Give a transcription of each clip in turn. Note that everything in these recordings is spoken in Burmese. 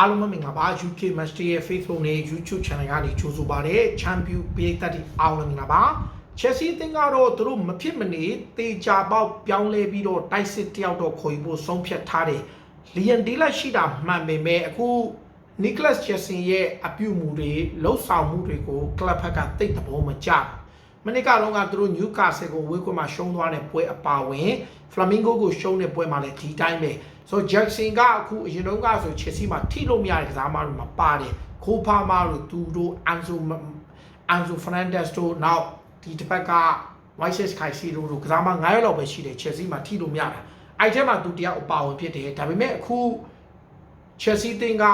အားလုံးပဲမင်္ဂလာပါ UK Master ရဲ့ Facebook နဲ့ YouTube Channel ကနေကြိုဆိုပါရစေ Champion ပြည်သက်တွေအားလုံးမင်္ဂလာပါ Chelsea အသင်းကတော့သူတို့မဖြစ်မနေတေချာပေါက်ပြောင်းလဲပြီးတော့တိုက်စစ်တယောက်တော့ခေါ်ယူဖို့ဆုံးဖြတ်ထားတယ်လီယန်ဒီလက်ရှိတာမှန်ပေမဲ့အခု Nicholas Jackson ရဲ့အပြုအမူတွေလှုပ်ဆောင်မှုတွေကိုကလပ်ဖက်ကတိတ်သဘောမကျဘူးမနစ်ကတော့ကသူတို့ Newcastle ကိုဝေးခွင့်မှာရှုံးသွားတဲ့ပွဲအပါဝင် Flamingo ကိုရှုံးတဲ့ပွဲမှာလည်းဒီတိုင်းပဲ ဆိုတော့ Jackson ကအခုအရင်တုန်းကဆို Chelsea မှာထိလို့မရတဲ့ကစားမတွေမှာပါတယ်ခိုးဖားမတို့သူတို့ Anzo Anzo Fernandez တို့နောက်ဒီတစ်ပတ်က Moises Caicedo တို့ကစားမ9ရက်လောက်ပဲရှိတယ် Chelsea မှာထိလို့မရတာအဲ့ထဲမှာသူတယောက်အပါဝင်ဖြစ်တယ်ဒါပေမဲ့အခု Chelsea တင်က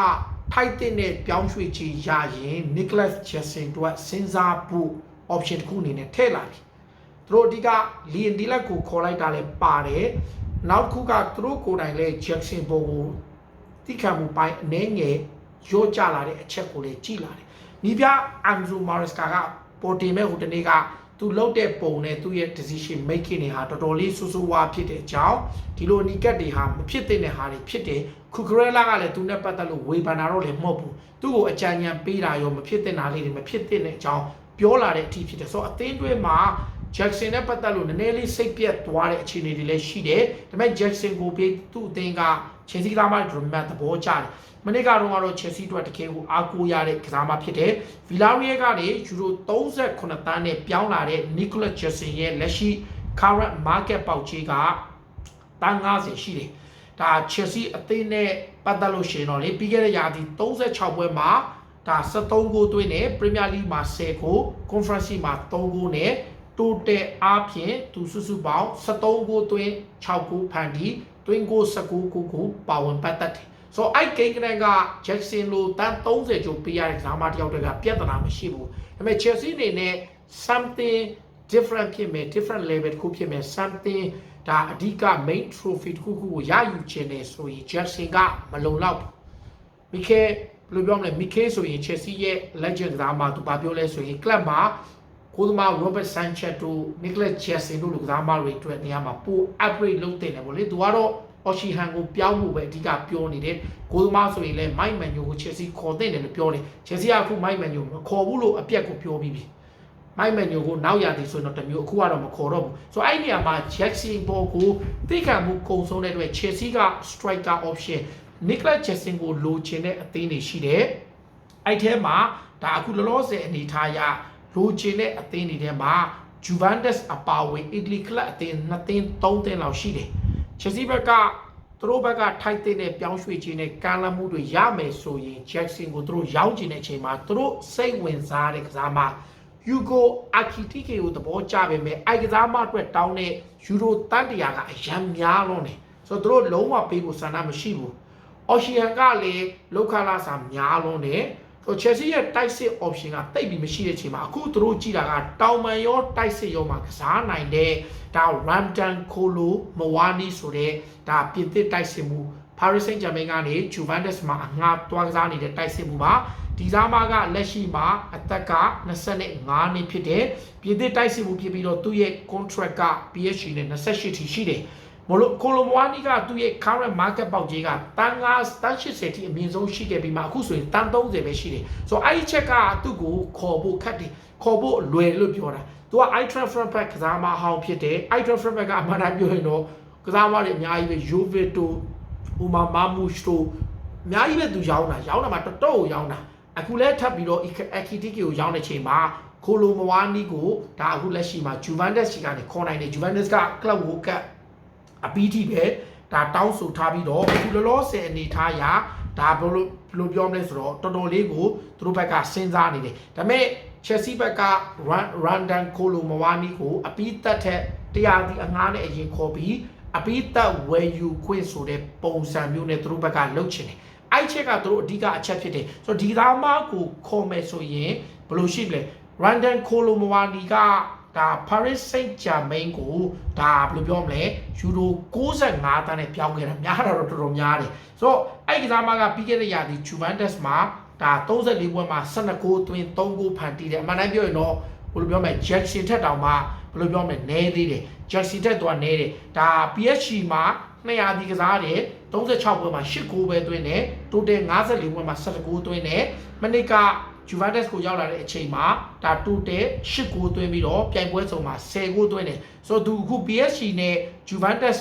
ထိုက်တဲ့နဲ့ပြောင်းရွှေ့ချရရင် Nicholas Jackson တို့စဉ်းစားဖို့ option တစ်ခုအနေနဲ့ထည့်လာပြီသူတို့အဓိက Liam Delap ကိုခေါ်လိုက်တာလည်းပါတယ် နောက်တစ်ခုကသူတို့ကိုယ်တိုင်လည်း Jackson ဘုံကိုတိခတ်မှုပိုင်းအနေငယ်ရော့ကျလာတဲ့အချက်ကိုလည်းကြည့်လာတယ်။နီးပြ Anzo Maresca ကပေါ်တင်မဲ့ဟိုတနေ့ကသူလှုပ်တဲ့ပုံနဲ့သူ့ရဲ့ decision making တွေဟာတော်တော်လေးဆူဆူဝါဖြစ်တဲ့အကြောင်းဒီလိုနီကတ်တွေဟာမဖြစ်တဲ့ဟာတွေဖြစ်တယ်ခုကရဲလာကလည်းသူနဲ့ပတ်သက်လို့ဝေဖန်တာတော့လည်းမဟုတ်ဘူးသူ့ကိုအကြံဉာဏ်ပေးတာရောမဖြစ်တဲ့နာလေးတွေမဖြစ်တဲ့အကြောင်းပြောလာတဲ့အထိဖြစ်တယ်ဆိုတော့အသင်းတွဲမှာ Jackson နဲ့ပတ်သက်လို့နည်းနည်းလေးစိတ်ပြတ်သွားတဲ့အခြေအနေတွေလည်းရှိတယ်ဒါပေမဲ့ Jackson ကိုပြေးသူ့အသင်းက Chelsea သားမတွေဒရမတ်သဘောကျတယ်မနေ့ကတော့ကတော့ Chelsea အတွက်တကယ်ကိုအားကိုးရတဲ့ကစားမဖြစ်တယ် Villarreal ကနေယူရို38တန်းနဲ့ပြောင်းလာတဲ့ Nicolas Jackson ရဲ့လက်ရှိ current market ပေါက်ကြီးကတန်း90ရှိတယ်ဒါ Chelsea အသင်းနဲ့ပတ်သက်လို့ရှိရင်တော့လေပြီးခဲ့တဲ့ရာသီ36ပွဲမှာဒါ73ဂိုးသွင်းတယ် Premier League မှာ10ဂိုး Conference League မှာ3ဂိုးနဲ့ total အားဖြင့်သူစုစုပေါင်း73ဂိုးသွင်း6ဂိုးဖန်တီးသွင်းဂိုး19ဂိုးကိုပါဝင်ပတ်သက်တယ်ဆိုတော့အဲ့ဂိမ်းကနန်က Jackson လိုတန်း30ကျော်ပေးရတဲ့ကစားမတစ်ယောက်တည်းကပြဿနာမရှိဘူးဒါပေမဲ့ Chelsea အနေနဲ့ something different ဖြစ်မယ် different level တစ်ခုဖြစ်မယ် something ဒါအဓိက main trophy တစ်ခုခုကိုရယူခြင်းနဲ့ဆိုရင် Jackson ကမလုံလောက်ဘူးမိခဲဘယ်လိုပြောမလဲမိခဲဆိုရင် Chelsea ရဲ့ legend ကစားမသူဘာပြောလဲဆိုရင် club မှာ ကိုသမား Robert Sanchez တို့ Nicholas Jackson တို့လိုကစားမတွေအတွက်နေရာမှာပို upgrade လုပ်တင်တယ်ဗောလေသူကတော့အော်ရှီဟန်ကိုပြောင်းဖို့ပဲအဓိကပြောနေတယ်ကိုသမားဆိုရင်လည်းမိုက်မန်ညိုကို Chelsea ခေါ်တင်တယ်လို့ပြောတယ် Chelsea ကအခုမိုက်မန်ညိုမခေါ်ဘူးလို့အပြက်ကိုပြောပြီးပြီမိုက်မန်ညိုကိုနောက်ရသည်ဆိုရင်တော့တမျိုးအခုကတော့မခေါ်တော့ဘူးဆိုတော့အဲ့ဒီနေရာမှာ Jackson ဘောကိုသိခံမှုကုံဆုံးတဲ့အတွက် Chelsea က striker option Nicholas Jackson ကိုလိုချင်တဲ့အသင်းတွေရှိတယ်အဲ့ထဲမှာဒါအခုလောလောဆယ်အနေထားရ လိုချင်တဲ့အသင်းတွေထဲမှာ Juventus အပါအဝင် Italy club အသင်း2သင်း3သင်းလောက်ရှိတယ် Chelsea ဘက်ကသူတို့ဘက်ကထိုက်တဲ့ပြောင်းရွှေ့ခြင်းနဲ့ကမ်းလှမ်းမှုတွေရမယ်ဆိုရင် Jackson ကိုသူတို့ရောင်းချင်တဲ့အချိန်မှာသူတို့စိတ်ဝင်စားတဲ့ကစားမ Hugo Akitike ကိုသဘောကျပေမဲ့အိုက်ကစားမအတွက်တောင်းတဲ့ယူရိုတန်တရာကအရန်များလုံးတယ်ဆိုတော့သူတို့လုံးဝပေးဖို့ဆန္ဒမရှိဘူးအော်ရှီယန်ကလည်းလောက်ခလာစာများလုံးတယ် ဆို Chelsea ရဲ့တိုက်စစ် option ကတိတ်ပြီးမရှိတဲ့အချိန်မှာအခုသူတို့ကြည့်တာကတောင်ပန်ရောတိုက်စစ်ရောမှာကစားနိုင်တဲ့ဒါ Ramdan Kolo Mawani ဆိုတဲ့ဒါပြင်သစ်တိုက်စစ်မှု Paris Saint-Germain ကနေ Juventus မှာအငှားတွားကစားနေတဲ့တိုက်စစ်မှုပါဒီစားမကလက်ရှိမှာအသက်က25နှစ်ဖြစ်တဲ့ပြင်သစ်တိုက်စစ်မှုဖြစ်ပြီးတော့သူ့ရဲ့ contract က PSG နဲ့28ထိရှိတယ် မလို့ကိုလိုမွာနီကသူ့ရဲ့ current market ပေါက်ကြီးကတန်း9တန်း80ထိအမြင့်ဆုံးရှိခဲ့ပြီးမှအခုဆိုရင်တန်း30ပဲရှိတယ်ဆိုတော့အဲ့ဒီချက်ကသူ့ကိုခေါ်ဖို့ခက်တယ်ခေါ်ဖို့လွယ်လို့ပြောတာသူက i transfer back ကစားမဟောင်းဖြစ်တယ် i transfer back ကအမှန်တမ်းပြောရင်တော့ကစားမတွေအများကြီးပဲ Jovito ဟိုမှာမာမူရှ်တို့အများကြီးပဲသူရောင်းတာရောင်းတာမှတော်တော်ရောင်းတာအခုလဲထပ်ပြီးတော့ Akitike ကိုရောင်းတဲ့ချိန်မှာကိုလိုမဝါနီကိုဒါအခုလက်ရှိမှာ Juventus ရှိကနေခေါ်နိုင်တယ် Juventus က Club World Cup အပီးထိပဲဒါတောင်းဆိုထားပြီးတော့အခုလောလောဆယ်အနေထားရဒါဘယ်လိုဘယ်လိုပြောမလဲဆိုတော့တော်တော်လေးကိုသူတို့ဘက်ကစဉ်းစားနေတယ်ဒါပေမဲ့ Chelsea ဘက်က Randan Kolo Mawani ကိုအပီးသက်ထက်တရားဒီအငှားနဲ့အရင်ခေါ်ပြီးအပီးသက်ဝယ်ယူခွင့်ဆိုတဲ့ပုံစံမျိုးနဲ့သူတို့ဘက်ကလှုပ်ချင်တယ်အဲ့ချက်ကသူတို့အဓိကအချက်ဖြစ်တယ်ဆိုတော့ဒီသားမကိုခေါ်မယ်ဆိုရင်ဘယ်လိုရှိမလဲ Randan Kolo Mawani က ဒါ Paris Saint-Germain ကိုဒါဘယ်လိုပြောမလဲယူရို65တန်းနဲ့ပြောင်းခဲ့တာများတော့တော်တော်များတယ်ဆိုတော့အဲ့ဒီကစားမကပြီးခဲ့တဲ့ရာသီ Juventus မှာဒါ34ပွဲမှာ12ဂိုးသွင်း3ဂိုးဖန်တီးတယ်အမှန်တမ်းပြောရင်တော့ဘယ်လိုပြောမလဲ Jackson ထက်တောင်မှဘယ်လိုပြောမလဲနည်းသေးတယ် Jackson ထက်တော့နည်းတယ်ဒါ PSG မှာ200ဒီကစားတယ်36ပွဲမှာ8ဂိုးပဲသွင်းတယ်တိုတယ်54ပွဲမှာ17ဂိုးသွင်းတယ်မနစ်က Juventus ကိုရောက်လာတဲ့အချိန်မှာဒါတိုတယ်8ဂိုးသွင်းပြီးတော့ပြိုင်ပွဲစုံမှာ10ဂိုးသွင်းတယ်ဆိုတော့သူအခု PSG နဲ့ Juventus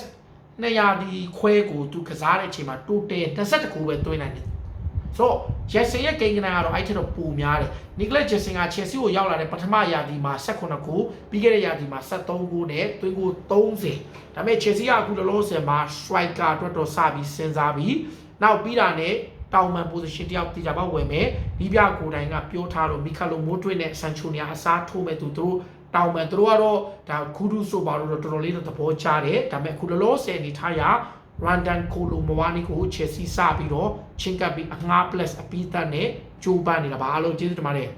200ဒီခွဲကိုသူကစားတဲ့အချိန်မှာတိုတယ်21ဂိုးပဲသွင်းနိုင်တယ်ဆိုတော့ဂျက်ဆင်ရဲ့ဂိမ်းကနန်ကတော့အဲ့ထက်တော့ပိုများတယ်နီကလက်ဂျက်ဆင်ကချယ်ဆီကိုရောက်လာတဲ့ပထမရာသီမှာ18ဂိုးပြီးခဲ့တဲ့ရာသီမှာ73ဂိုးနဲ့သွင်းဂိုး30ဒါပေမဲ့ချယ်ဆီကအခုလောလောဆယ်မှာ striker အတွက်တော့စပြီးစဉ်းစားပြီးနောက်ပြီးတာနဲ့ တောင်မန် position တယောက်တေချာပေါက်ဝယ်မယ်ဒီပြကိုတိုင်ကပြောထားတော့မီကာလိုမိုးတွင်းနဲ့ဆန်ချိုနီယာအစားထိုးမဲ့သူသူတို့တောင်မန်သူတို့ကတော့ဒါဂူဒူဆိုပါတော့တော်တော်လေးတော့သဘောကျတယ်ဒါပေမဲ့အခုလောလောဆယ်အနေထားရရန်ဒန်ကိုလိုမဝါနီကိုချယ်ဆီစပြီးတော့ချင်းကပ်ပြီးအငှား plus အပီးသက်နဲ့ဂျိုးပန်းနေတာပါအားလုံးကျေးဇူးတင်ပါတယ်